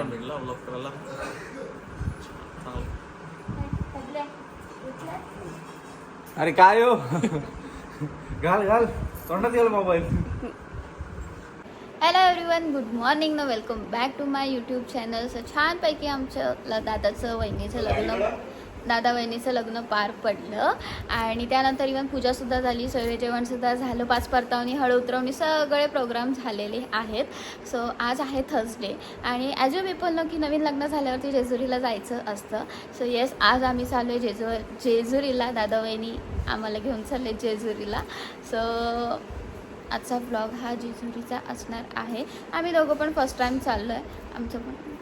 Time भेटला blog करायला? अरे काय हो? घाल घाल. तोंडात गेला mobile. Hello everyone good morning न welcome back to my YouTube channel so छानपैकी आमचं ल- दादाचं वहिनीचं लग्न. दादा बहिणीचं लग्न पार पडलं. आणि त्यानंतर इवन पूजासुद्धा झाली सगळे जेवणसुद्धा झालं पाच परतावणी हळ उतरवणी सगळे प्रोग्राम झालेले आहेत सो आज आहे थर्सडे आणि ॲज यू पीपल नो की नवीन लग्न झाल्यावरती जेजुरीला जायचं असतं सो येस आज आम्ही चाललो आहे जेजू जेजुरीला दादा बहिणी आम्हाला घेऊन चालले जेजुरीला सो आजचा ब्लॉग हा जेजुरीचा असणार आहे आम्ही दोघं पण फर्स्ट टाईम चाललो आहे आमचं पण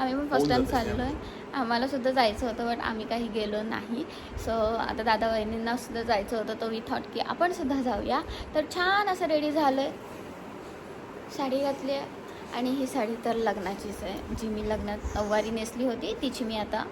आम्ही पण फर्स्ट टाईम चाललो आहे आम्हाला सुद्धा जायचं होतं बट आम्ही काही गेलो नाही. सो आता दादा वहिनींना सुद्धा जायचं होतं तो वी थॉट की आपण सुद्धा जाऊया. तर छान असं रेडी झालं आहे साडी घातली आहे. आणि ही साडी तर लग्नाचीच आहे. जी मी लग्नात नऊवारी नेसली होती तिची मी आता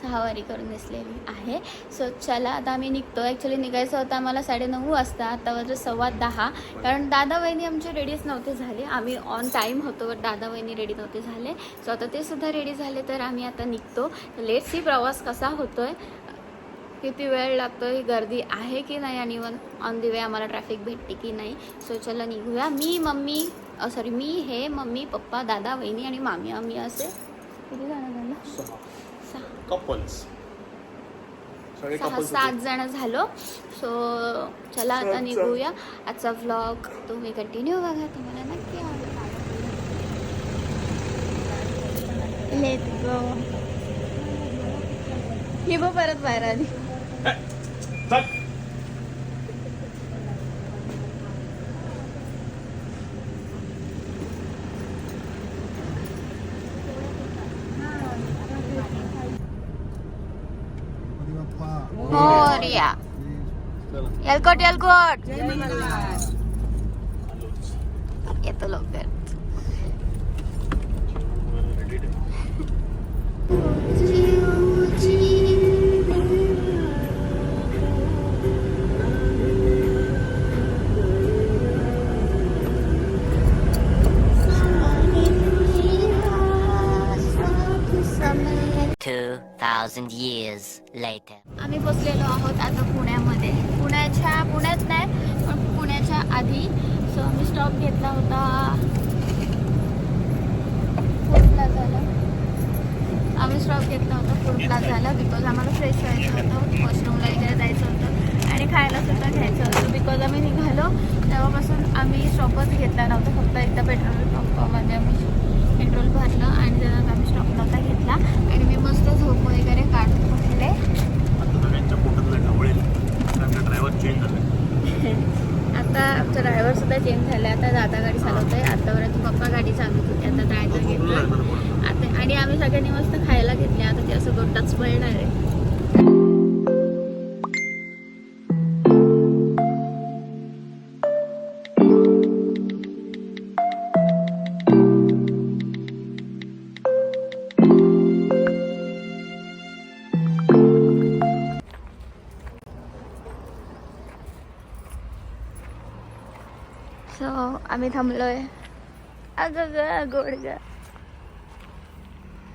सहावारी करून दिसलेली आहे. सो चला आता आम्ही निघतो. ॲक्च्युली निघायचं होतं आम्हाला साडेनऊ वाजता. आता वाजले सव्वा दहा. कारण दादा वहिनी आमचे रेडीच नव्हते झाले. आम्ही ऑन टाईम होतो बट दादा वहिनी रेडी नव्हते झाले. सो आता ते सुद्धा रेडी झाले तर आम्ही आता निघतो. लेट सी प्रवास कसा होतो आहे किती वेळ लागतो ही गर्दी आहे की नाही आणि वन ऑन दी वे आम्हाला ट्रॅफिक भेटते की नाही. सो चला निघूया. मी मम्मी सॉरी मी हे मम्मी पप्पा दादा वहिनी आणि मामी आम्ही असे. किती झालं कपल्स सहा कपल्स सात जण झालो. सो चला आता निघूया. आजचा व्लॉग तुम्ही कंटिन्यू बघा तुम्हाला नक्की आवडेल. लेट गो ही बघ परत बाहेर आली. मोर्या एलकोट एलकोट येतो लवकर Two Thousand years later. आम्ही बसलेलो आहोत आता पुण्यामध्ये. पुण्याच्या पुण्यात नाही पण पुण्याच्या आधी. सो आम्ही स्टॉप घेतला होता. फूड प्लाझाला आम्ही स्टॉप घेतला होता फूड प्लाझाला बिकॉज आम्हाला फ्रेश व्हायचं होतं. वॉशरूमला वगैरे जायचं होतं. आणि खायला सुद्धा घ्यायचं होतं. बिकॉज आम्ही निघालो तेव्हापासून आम्ही स्टॉपच घेतला नव्हता. फक्त एकदा पेट्रोल पंपामध्ये म्हणजे आम्ही पेट्रोल भरलं आणि त्यानंतर आम्ही स्टॉप नव्हता घेतला. आणि मी मस्त झोप वगैरे काढत बसले आता सगळ्यांच्या पोटातले ढवळेल त्यांचा ड्रायव्हर चेंज झाले. आता आमचा ड्रायव्हर सुद्धा चेंज झाला. आता दादा गाडी चालवतोय. आतापर्यंत पप्पा गाडी चालवत होते. आता ड्रायव्हर घेतला. आता आणि आम्ही सगळ्यांनी मस्त खायला घेतले. आता ते असं दोन पळणार आहे. आम्ही थांबलोय. अगं ग गोड ग.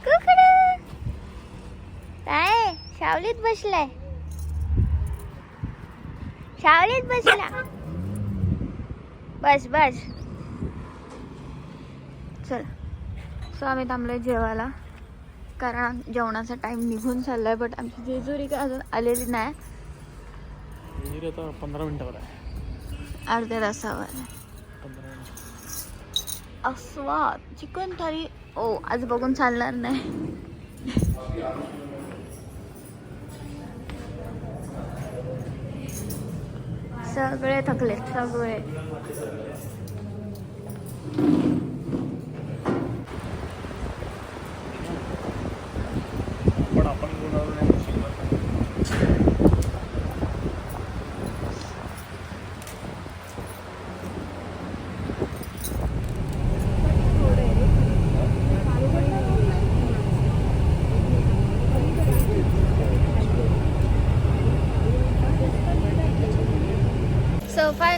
कुकडं. काय? सावलीत बसलाय. सावलीत बसला. बस बस. चल. सो आम्ही थांबलोय जेवायला. कारण जेवणाचा टाइम निघून चाललाय बट आमची जेजुरी काय अजून आलेली नाही. पंधरा मिनिटावर आहे. अर्ध्या तासावर. अस्वाद चिकन थाळी ओ आज बघून चालणार नाही. सगळे थकले सगळे.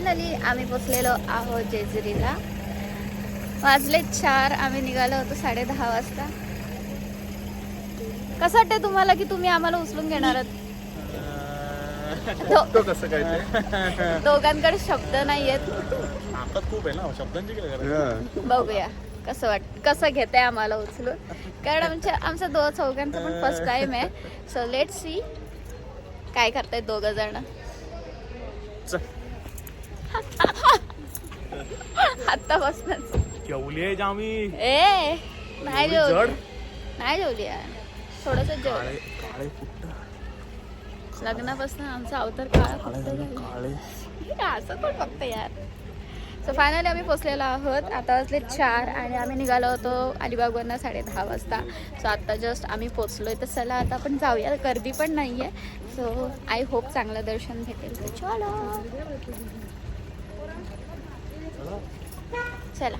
फायनली आम्ही पोचलेलो आहोत जेजुरीला. वाजले चार आम्ही निघालो होतो साडे दहा वाजता. कसं वाटतंय तुम्हाला की तुम्ही आम्हाला उचलून घेणार आहात? दो- कसं काय ते? दोघांकडे शब्द नाही आहेत ताकद खूप आहे ना शब्दांची काय करायचं बघूया कसं वाट कसं घेते आम्हाला उचलून. कारण आमच्या आमचा दो चौघांचा पण फर्स्ट टाइम आहे. सो लेट सी काय करतायत दोघ जण? आत्तापासूनच केवली आहे जामी. ए नाही जेवली? नाही जेवली यार. थोडस काळे जेवलं लग्नापासून आमचा अवतार काळा काळे असं पण फक्त यार? सो फायनली आम्ही पोचलेलो आहोत. आता वाजले चार आणि आम्ही निघालो होतो अलिबागवरनं साडे दहा वाजता. सो आत्ता जस्ट आम्ही पोचलोय. तर चला आता आपण जाऊया. गर्दी पण नाही आहे सो आय होप चांगलं दर्शन भेटेल. चलो. चला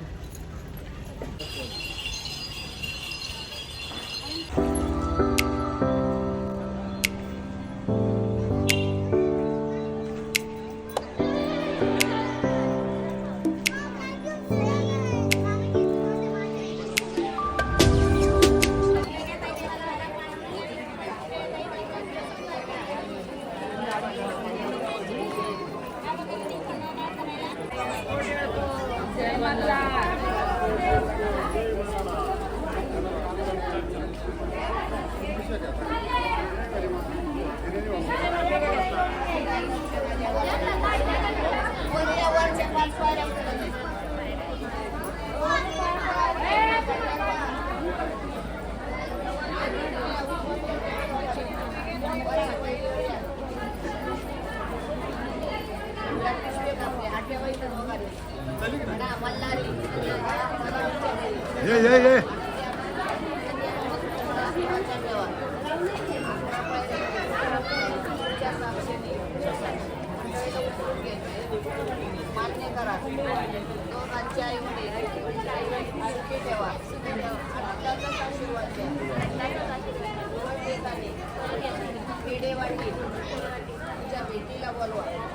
अरे सुनील घरी काय त्याच्यात काढ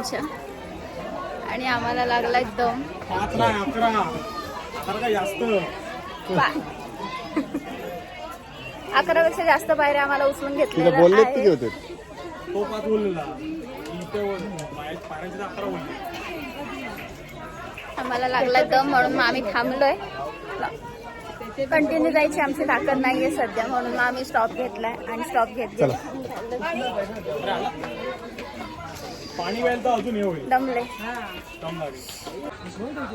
आमच्या. आणि आम्हाला लागला एकदम. पाच नाही अकरा. अकरा पेक्षा जास्त? पायऱ्या आम्हाला उचलून घेतले बोलले किती होते? तो पाच बोललेला. इथे पाण्याच्या अकरा बोलले. आम्हाला लागला दम म्हणून मग आम्ही थांबलोय. कंटिन्यू जायची आमची ताकद नाहीये सध्या म्हणून मग आम्ही स्टॉप घेतलाय आणि स्टॉप घेत घेत पाणी व्हायला तर अजून हे होईल. दमले. दम लागेल.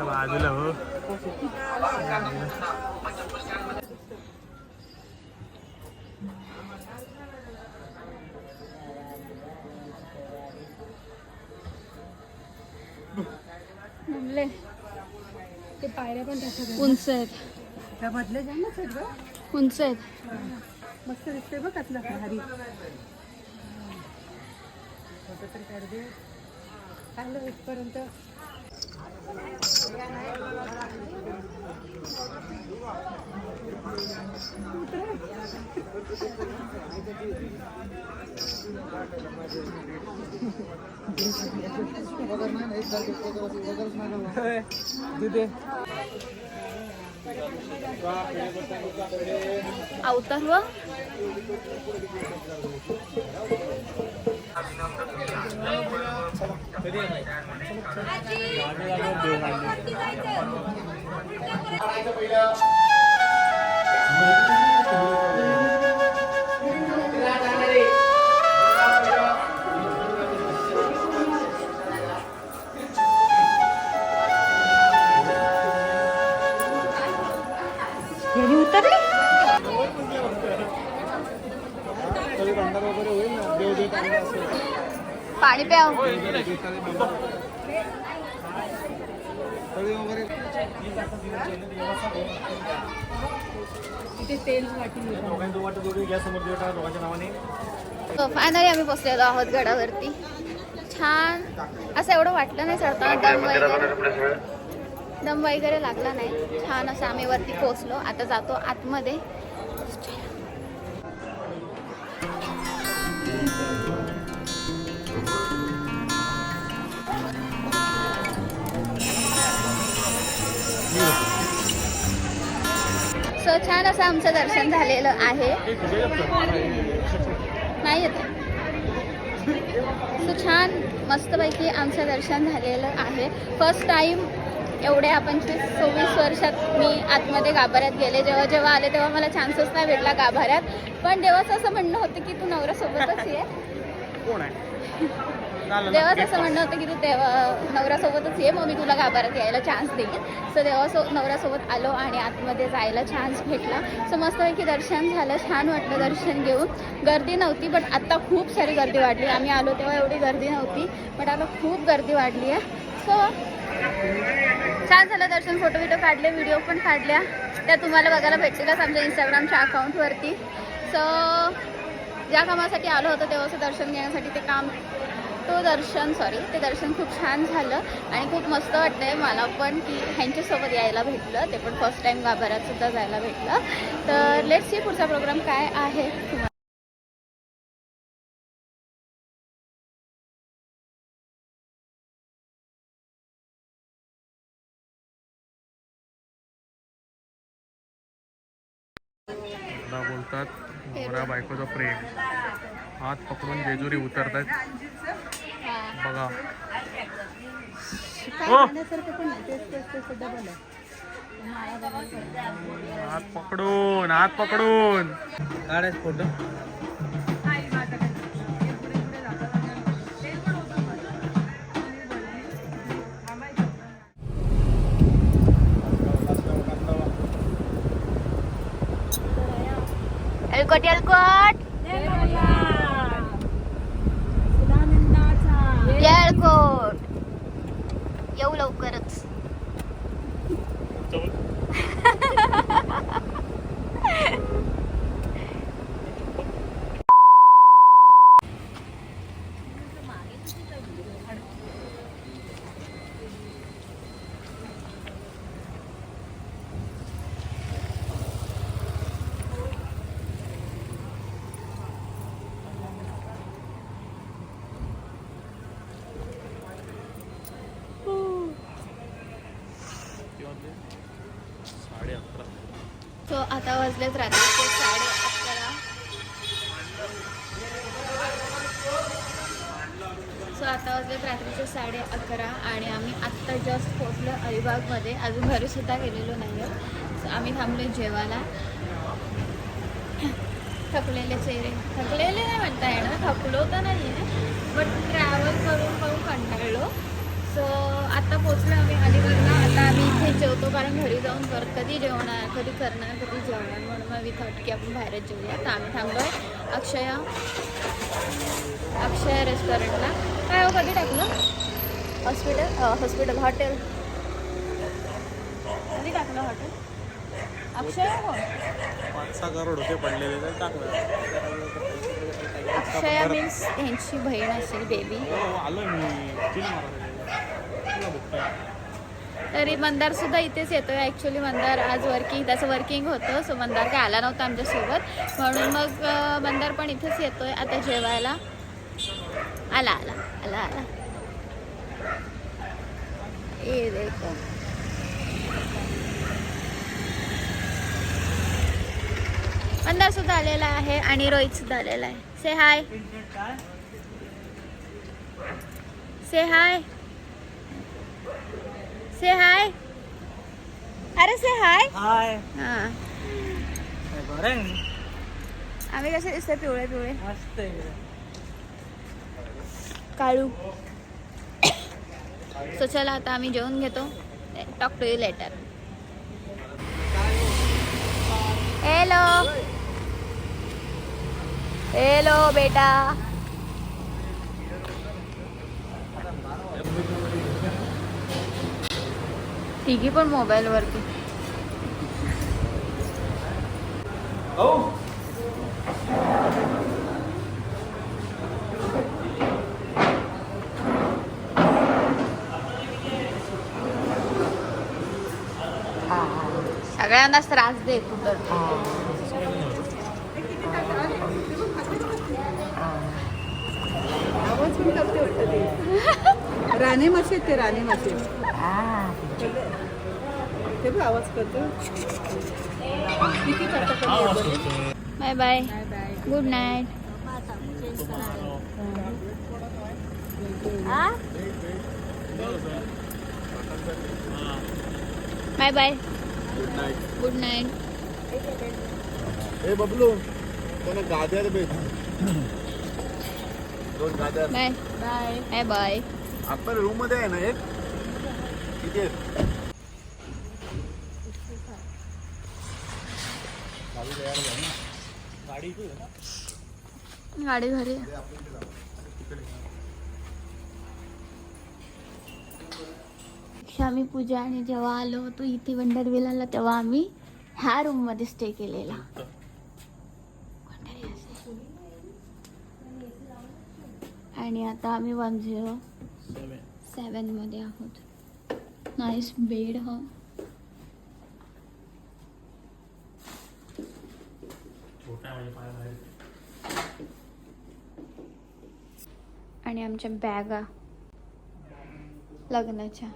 बाजूला हो ते पायऱ्या पण उंच आहेत. त्या मधल्या जाणच आहेत ग उंच आहेत. मस्त दिसते बघ भारी. फोटो तर काढ दे. चांगलं इथपर्यंत. व? यांनी दोघांच्या नावाने. फायनली आम्ही पोचलेलो आहोत गडावरती. छान. असं एवढं वाटलं नाही चढताना दम वगैरे. दम वगैरे लागला नाही. छान असं आम्ही वरती पोचलो आता जातो आतमध्ये. सो छान असं आमचं दर्शन झालेलं आहे. नाही येत. सो छान मस्तपैकी आमचं दर्शन झालेलं आहे. फर्स्ट टाईम एवढ्या पंचवीस सव्वीस वर्षात मी आतमध्ये गाभाऱ्यात गेले. जेव्हा जेव्हा आले तेव्हा मला चान्सच नाही भेटला गाभाऱ्यात. पण देवाचं असं म्हणणं होतं की तू नवऱ्यासोबतच ये. कोण आहे? देवाचं असं म्हणणं होतं की तू देवा नवऱ्यासोबतच ये मग मी तुला गाभाऱ्यात यायला चान्स देईन. सो देवासो नवऱ्यासोबत आलो आणि आतमध्ये जायला चान्स भेटला. सो मस्तपैकी दर्शन झालं छान वाटलं दर्शन घेऊन. गर्दी नव्हती बट आत्ता खूप सारी गर्दी वाढली. आम्ही आलो तेव्हा एवढी गर्दी नव्हती बट आता खूप गर्दी वाढली आहे. सो छान झालं दर्शन फोटो बिटो काढले व्हिडिओ पण काढल्या. त्या तुम्हाला बघायला भेटतीलच आमच्या इंस्टाग्रामच्या अकाउंटवरती सो ज्या कामासाठी आलो होतो तेव्हाचं दर्शन घेण्यासाठी ते काम तो दर्शन सॉरी ते दर्शन खूप छान झालं आणि खूप मस्त वाटतंय मला पण की ह्यांच्यासोबत यायला भेटलं. ते पण फर्स्ट टाईम गाभाऱ्यात सुद्धा जायला भेटलं. तर लेट सी पुढचा प्रोग्राम काय आहे. बोलतात नवरा बायकोचं प्रेम. हात पकडून जेजुरी उतरतात बघा. हात पकडून हात पकडून. काढायचं फोटो. एलकोट एलकोट आता वाजलेत रात्रीचे साडे अकरा. सो आता वाजलेत रात्रीचे साडे अकरा आणि आम्ही आत्ता जस्ट पोचलो अलिबागमध्ये. अजून घरीसुद्धा गेलेलो नाही आहोत सो आम्ही थांबलो जेवायला. थकलेले चेहरे. थकलेले नाही म्हणता येणार. थकलो तर नाही आहे बट ट्रॅव्हल करून करून कंटाळलो. सो आता पोचलो आम्ही अलिबागला. आता आम्ही इथे जेवतो कारण घरी जाऊन परत कधी जेवणार कधी करणार कधी जेवणार म्हणून मग मी थॉट की आपण बाहेरच जेवूया तर आम्ही थांबलो अक्षया अक्षय रेस्टॉरंटला. काय हो कधी टाकलं? Hospital hospital hotel. कधी टाकलं हॉटेल? अक्षय हो. पाच सहा करोड होते पडलेले तर टाकलं. अक्षया मीन्स ह्यांची बहीण असेल बेबी हो आलो मी. तरी मंदार सुद्धा इथेच येतोय. ॲक्च्युली मंदार आज वर्किंग त्याचं वर्किंग होतं सो मंदार काय आला नव्हता आमच्यासोबत. म्हणून मग मंदार पण इथेच येतोय आता जेवायला. आला आला आला आला. ये देखो. मंदार सुद्धा आलेला आहे आणि रोहित सुद्धा आलेला आहे. से हाय से हाय से हाय अरे से हाय हाय हा बरं आम्ही कसे दिसतोय पिवळे पिवळे मस्त काळू सो चला आता आम्ही जेवून घेतो talk to you later hello hello बेटा तिघी पण मोबाईलवरती. हो. सगळ्यांनाच त्रास दे तू तर. राणे मासे आहेत ते राणे मासे. पण आवाज करतो किती करतो bye bye. Bye bye. Good night. Bye bye. Good night good night ए बबलू त्याला गाद्यात भेट. दोन गाद्या बाय. बाय. Bye bye. आपण रूममध्ये आहे ना एक? किती आहेत गाडी इथे आहे ना गाडी घरी. आम्ही पूजा आणि जेव्हा आलो होतो इथे वंडरविलाला तेव्हा आम्ही ह्या रूममध्ये स्टे केलेला. आणि आता आम्ही वन झिरो सेवनमध्ये आहोत. नाईस बेड हा छोटा म्हणजे पाय बाहेर आणि आमच्या बॅगा लग्नाच्या.